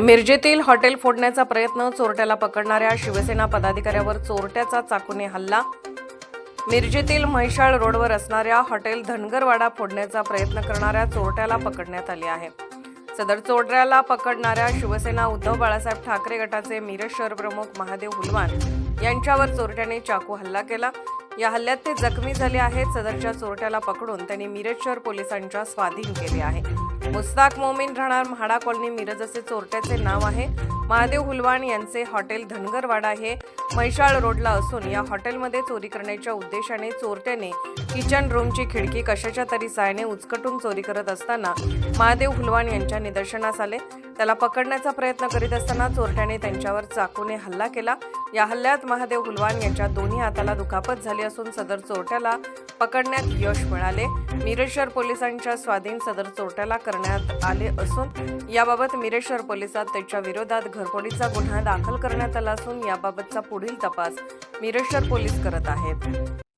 मिरजेतील हॉटेल फोडण्याचा प्रयत्न चोरट्याला पकडणाऱ्या शिवसेना पदाधिकाऱ्यावर चोरट्याचा चाकूने हल्ला. मिरजेतील म्हैसाळ रोडवर असणाऱ्या हॉटेल धनगरवाडा फोडण्याचा प्रयत्न करणाऱ्या चोरट्याला पकडण्यात आले आहे. सदर चोरट्याला पकडणाऱ्या शिवसेना उद्धव बाळासाहेब ठाकरे गटाचे मिरज शहर प्रमुख महादेव हुलवान यांच्यावर चोरट्याने चाकू हल्ला केला. या हल्ल्यात ते जखमी झाले आहेत. सदरच्या चोरट्याला पकडून त्यांनी मिरज शहर पोलिसांच्या स्वाधीन केले आहे. मुस्ताक मोमीन राहणार म्हाडा कॉलनी मिरज असे चोरट्याचे नाव आहे. महादेव हुलवाण यांचे हॉटेल धनगरवाडा हे मैशाळ रोडला असून या हॉटेलमध्ये चोरी करण्याच्या उद्देशाने चोरट्याने किचन रूमची खिडकी कशाच्या तरी साहाय्याने उचकटून चोरी करत असताना महादेव हुलवाण यांच्या निदर्शनास आले. त्याला पकडण्याचा प्रयत्न करीत असताना चोरट्याने त्यांच्यावर चाकूने हल्ला केला. या हल्ल्यात महादेव गुलवान यांच्या दोन्ही हाताला दुखापत झाली असून सदर चोरट्याला पकडण्यात यश मिळाले. मिरेश्वर पोलिसांच्या स्वाधीन सदर चोरट्याला करण्यात आले असून याबाबत मिरेश्वर पोलिसात त्याच्या विरोधात घरफोडीचा गुन्हा दाखल करण्यात आला असून याबाबतचा पुढील तपास मिरेश्वर पोलीस करत आहेत.